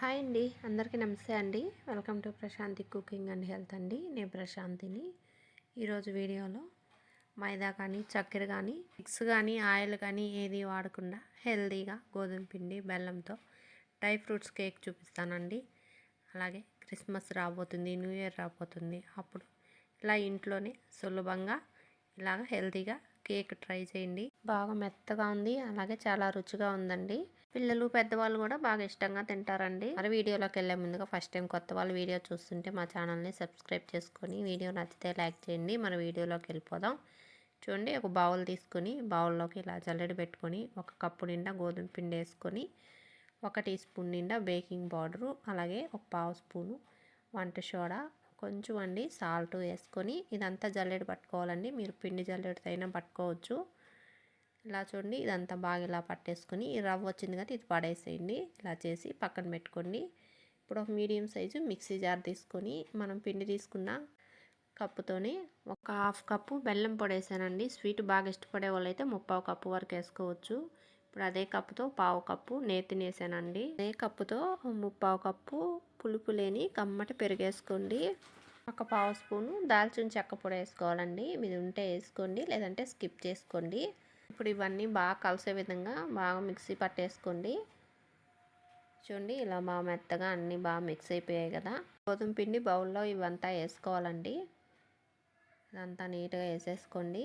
Hi అండి అందరికీ నమస్తే అండి. Welcome to Prashanthi cooking and health అండి. నేను ప్రశాంతిని. ఈరోజు వీడియోలో మైదా కానీ చక్కెర కానీ మిక్స్ కానీ ఆయిల్ కానీ ఏది వాడకుండా హెల్తీగా గోధుమ పిండి బెల్లంతో డ్రై ఫ్రూట్స్ కేక్ చూపిస్తానండి. అలాగే క్రిస్మస్ రాబోతుంది న్యూ ఇయర్ రాబోతుంది. అప్పుడు ఇలా ఇంట్లోనే సులభంగా ఇలాగ హెల్తీగా కేక్ ట్రై చేయండి. బాగా మెత్తగా ఉంది. అలాగే చాలా రుచిగా ఉందండి. పిల్లలు పెద్దవాళ్ళు కూడా బాగా ఇష్టంగా తింటారండి. మరి వీడియోలోకి వెళ్ళే ముందుగా ఫస్ట్ టైం కొత్త వాళ్ళు వీడియో చూస్తుంటే మా ఛానల్ని సబ్స్క్రైబ్ చేసుకొని వీడియో నచ్చితే లైక్ చేయండి. మన వీడియోలోకి వెళ్ళిపోదాం. చూడండి ఒక బౌల్ తీసుకొని బౌల్లోకి ఇలా జల్లెడ పెట్టుకొని ఒక కప్పు నిండా గోధుమ పిండి వేసుకొని ఒక టీ స్పూన్ నిండా బేకింగ్ పౌడరు అలాగే ఒక పావు స్పూను వంట సోడా కొంచెం అండి సాల్ట్ వేసుకొని ఇదంతా జల్లెడ పట్టుకోవాలండి. మీరు పిండి జల్లెడతైనా పట్టుకోవచ్చు. ఇలా చూడండి ఇదంతా బాగా ఇలా పట్టేసుకొని ఈ రవ్వ వచ్చింది కదా ఇది పడేసేయండి. ఇలా చేసి పక్కన పెట్టుకోండి. ఇప్పుడు ఒక మీడియం సైజు మిక్సీ జార్ తీసుకొని మనం పిండి తీసుకున్న కప్పుతోని ఒక హాఫ్ కప్పు బెల్లం పొడేసానండి. స్వీట్ బాగా ఇష్టపడే వాళ్ళు అయితే ముప్పావు కప్పు వరకు వేసుకోవచ్చు. ఇప్పుడు అదే కప్పుతో పావు కప్పు నేతినేసానండి అదే కప్పుతో ముప్పావు కప్పు పులుపు లేని కమ్మటి పెరిగేసుకోండి. ఒక పావు స్పూను దాల్చిన చెక్క పొడి వేసుకోవాలండి. మీది ఉంటే వేసుకోండి లేదంటే స్కిప్ చేసుకోండి. ఇప్పుడు ఇవన్నీ బాగా కలిసే విధంగా బాగా మిక్సీ పట్టేసుకోండి. చూడండి ఇలా బాగా మెత్తగా అన్నీ బాగా మిక్స్ అయిపోయాయి కదా. గోధుమ పిండి బౌల్లో ఇవంతా వేసుకోవాలండి. ఇదంతా నీట్గా వేసేసుకోండి.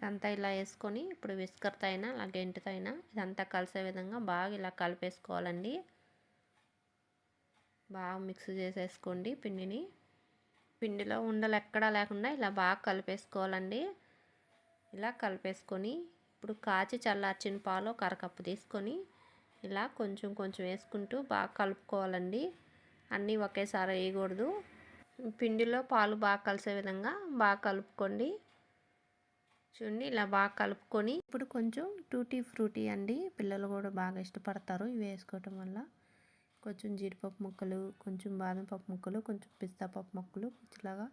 ఇదంతా ఇలా వేసుకొని ఇప్పుడు విస్కర్తో అయినా అలా గెంటుతో అయినా ఇదంతా కలిసే విధంగా బాగా ఇలా కలిపేసుకోవాలండి. బాగా మిక్స్ చేసేసుకోండి పిండిని. పిండిలో ఉండలు ఎక్కడా లేకుండా ఇలా బాగా కలిపేసుకోవాలండి. ఇలా కలిపేసుకొని ఇప్పుడు కాచి చల్లార్చిన పాలు కరకప్పు తీసుకొని ఇలా కొంచెం కొంచెం వేసుకుంటూ బాగా కలుపుకోవాలండి. అన్నీ ఒకేసారి వేయకూడదు. పిండిలో పాలు బాగా కలిసే విధంగా బాగా కలుపుకోండి. చూడండి ఇలా బాగా కలుపుకొని ఇప్పుడు కొంచెం టూటీ ఫ్రూటీ అండి. పిల్లలు కూడా బాగా ఇష్టపడతారు ఇవి వేసుకోవటం వల్ల. కొంచెం జీడిపప్పు ముక్కలు కొంచెం బాదం పప్పు ముక్కలు కొంచెం పిస్తా పప్పు ముక్కలు ఇలాగా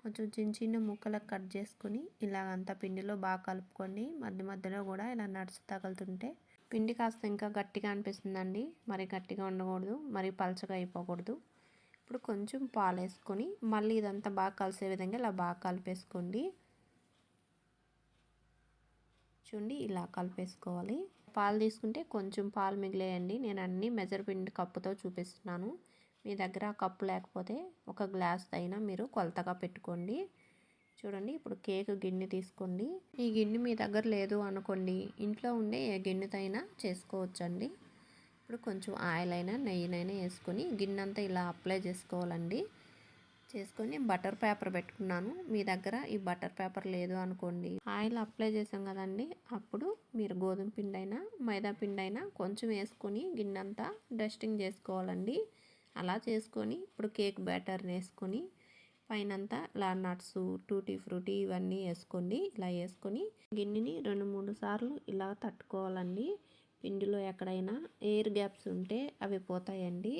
కొంచెం చిన్న చిన్న ముక్కలకు కట్ చేసుకొని ఇలాగంతా పిండిలో బాగా కలుపుకోండి మధ్య మధ్యలో కూడా ఇలా నడుచు తగులుతుంటే పిండి కాస్త ఇంకా గట్టిగా అనిపిస్తుందండి. మరి గట్టిగా ఉండకూడదు మరి పలచగా అయిపోకూడదు. ఇప్పుడు కొంచెం పాలు వేసుకొని మళ్ళీ ఇదంతా బాగా కలిసే విధంగా ఇలా బాగా కలిపేసుకోండి. చూడండి ఇలా కలిపేసుకోవాలి. పాలు తీసుకుంటే కొంచెం పాలు మిగిలేయండి. నేను అన్ని మెజర్మెంట్ కప్పుతో చూపిస్తున్నాను. మీ దగ్గర కప్పు లేకపోతే ఒక గ్లాస్ అయినా మీరు కొలతగా పెట్టుకోండి. చూడండి ఇప్పుడు కేక్ గిన్నె తీసుకోండి. ఈ గిన్నె మీ దగ్గర లేదు అనుకోండి. ఇంట్లో ఉండే ఏ గిన్నెతో అయినా చేసుకోవచ్చండి. ఇప్పుడు కొంచెం ఆయిల్ అయినా నెయ్యినైనా వేసుకొని గిన్నె అంతా ఇలా అప్లై చేసుకోవాలండి. చేసుకొని బటర్ పేపర్ పెట్టుకున్నాను. మీ దగ్గర ఈ బటర్ పేపర్ లేదు అనుకోండి. ఆయిల్ అప్లై చేసాం కదండి. అప్పుడు మీరు గోధుమ పిండి అయినా మైదా పిండి అయినా కొంచెం వేసుకొని గిన్నెంతా డస్టింగ్ చేసుకోవాలండి. అలా చేసుకొని ఇప్పుడు కేక్ బ్యాటర్ని వేసుకొని పైనంతా ఇలా నట్స్ టూటీ ఫ్రూటీ ఇవన్నీ వేసుకోండి. ఇలా వేసుకొని గిన్నెని రెండు మూడు సార్లు ఇలా తట్టుకోవాలండి. పిండిలో ఎక్కడైనా ఎయిర్ గ్యాప్స్ ఉంటే అవి పోతాయండి.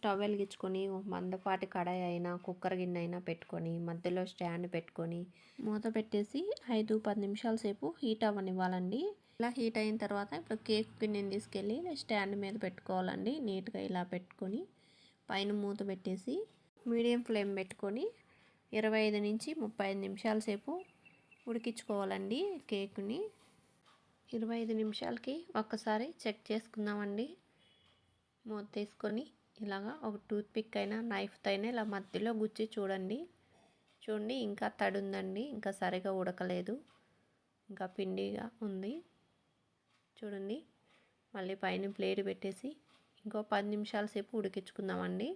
స్టవ్ వెలిగించుకొని మందపాటి కడాయి అయినా కుక్కర్ గిన్నె అయినా పెట్టుకొని మధ్యలో స్టాండ్ పెట్టుకొని మూత పెట్టేసి ఐదు పది నిమిషాల సేపు హీట్ అవ్వనివ్వాలండి. ఇలా హీట్ అయిన తర్వాత ఇప్పుడు కేక్ గిన్నెని తీసుకెళ్ళి స్టాండ్ మీద పెట్టుకోవాలండి. నీట్గా ఇలా పెట్టుకొని పైన మూత పెట్టేసి మీడియం ఫ్లేమ్ పెట్టుకొని ఇరవై ఐదు నుంచి ముప్పై ఐదు నిమిషాల సేపు ఉడికించుకోవాలండి కేక్ని. ఇరవై ఐదు నిమిషాలకి ఒక్కసారి చెక్ చేసుకుందామండి. మూత తీసుకొని ఇలాగా ఒక టూత్ పిక్ అయినా నైఫ్తో అయినా ఇలా మధ్యలో గుచ్చి చూడండి. చూడండి ఇంకా తడుందండి. ఇంకా సరిగా ఉడకలేదు. ఇంకా పిండిగా ఉంది. చూడండి మళ్ళీ పైన ప్లేట్ పెట్టేసి ఇంకో పది నిమిషాల సేపు ఉడికించుకుందామండి.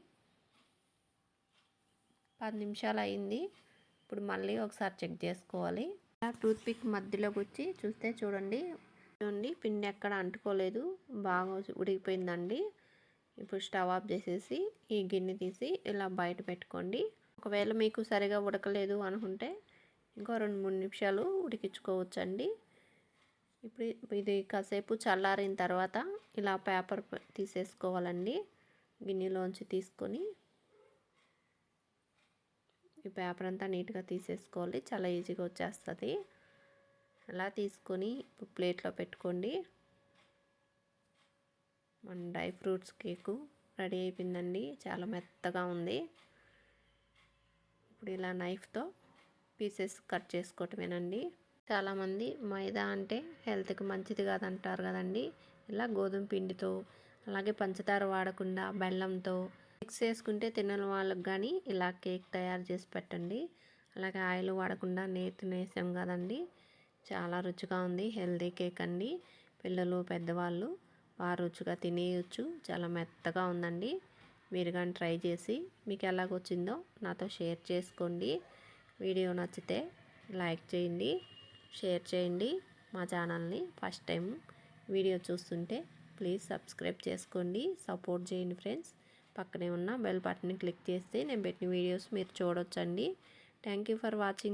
పది నిమిషాలు అయింది. ఇప్పుడు మళ్ళీ ఒకసారి చెక్ చేసుకోవాలి. టూత్ పిక్ మధ్యలో వచ్చి చూస్తే చూడండి. చూడండి పిండి ఎక్కడ అంటుకోలేదు. బాగా ఉడికిపోయిందండి. ఇప్పుడు స్టవ్ ఆఫ్ చేసేసి ఈ గిన్నె తీసి ఇలా బయట పెట్టుకోండి. ఒకవేళ మీకు సరిగా ఉడకలేదు అనుకుంటే ఇంకో రెండు మూడు నిమిషాలు ఉడికించుకోవచ్చండి. ఇప్పుడు ఇది కాసేపు చల్లారిన తర్వాత ఇలా పేపర్ తీసేసుకోవాలండి. గిన్నెలోంచి తీసుకొని ఈ పేపర్ అంతా నీట్గా తీసేసుకోవాలి. చాలా ఈజీగా వచ్చేస్తుంది. అలా తీసుకొని ప్లేట్లో పెట్టుకోండి. మన డ్రై ఫ్రూట్స్ కేకు రెడీ అయిపోయిందండి. చాలా మెత్తగా ఉంది. ఇప్పుడు ఇలా నైఫ్తో పీసెస్ కట్ చేసుకోవటమేనండి. చాలామంది మైదా అంటే హెల్త్కి మంచిది కాదంటారు కదండి. ఇలా గోధుమ పిండితో అలాగే పంచదార వాడకుండా బెల్లంతో మిక్స్ చేసుకుంటే తినని వాళ్ళకి కానీ ఇలా కేక్ తయారు చేసి పెట్టండి. అలాగే ఆయిల్ వాడకుండా నేతి నేసాం కదండి. చాలా రుచిగా ఉంది హెల్తీ కేక్ అండి. పిల్లలు పెద్దవాళ్ళు బాగా రుచిగా తినేయచ్చు. చాలా మెత్తగా ఉందండి. మీరు కానీ ట్రై చేసి మీకు ఎలాగొచ్చిందో నాతో షేర్ చేసుకోండి. వీడియో నచ్చితే లైక్ చేయండి షేర్ చేయండి. మా ఛానల్ని ఫస్ట్ టైం వీడియో చూస్తుంటే ప్లీజ్ సబ్స్క్రైబ్ చేసుకోండి. సపోర్ట్ చేయండి ఫ్రెండ్స్. పక్కనే ఉన్న బెల్ బటన్ని క్లిక్ చేస్తే నేను పెట్టిన వీడియోస్ మీరు చూడొచ్చండి. Thank you for watching.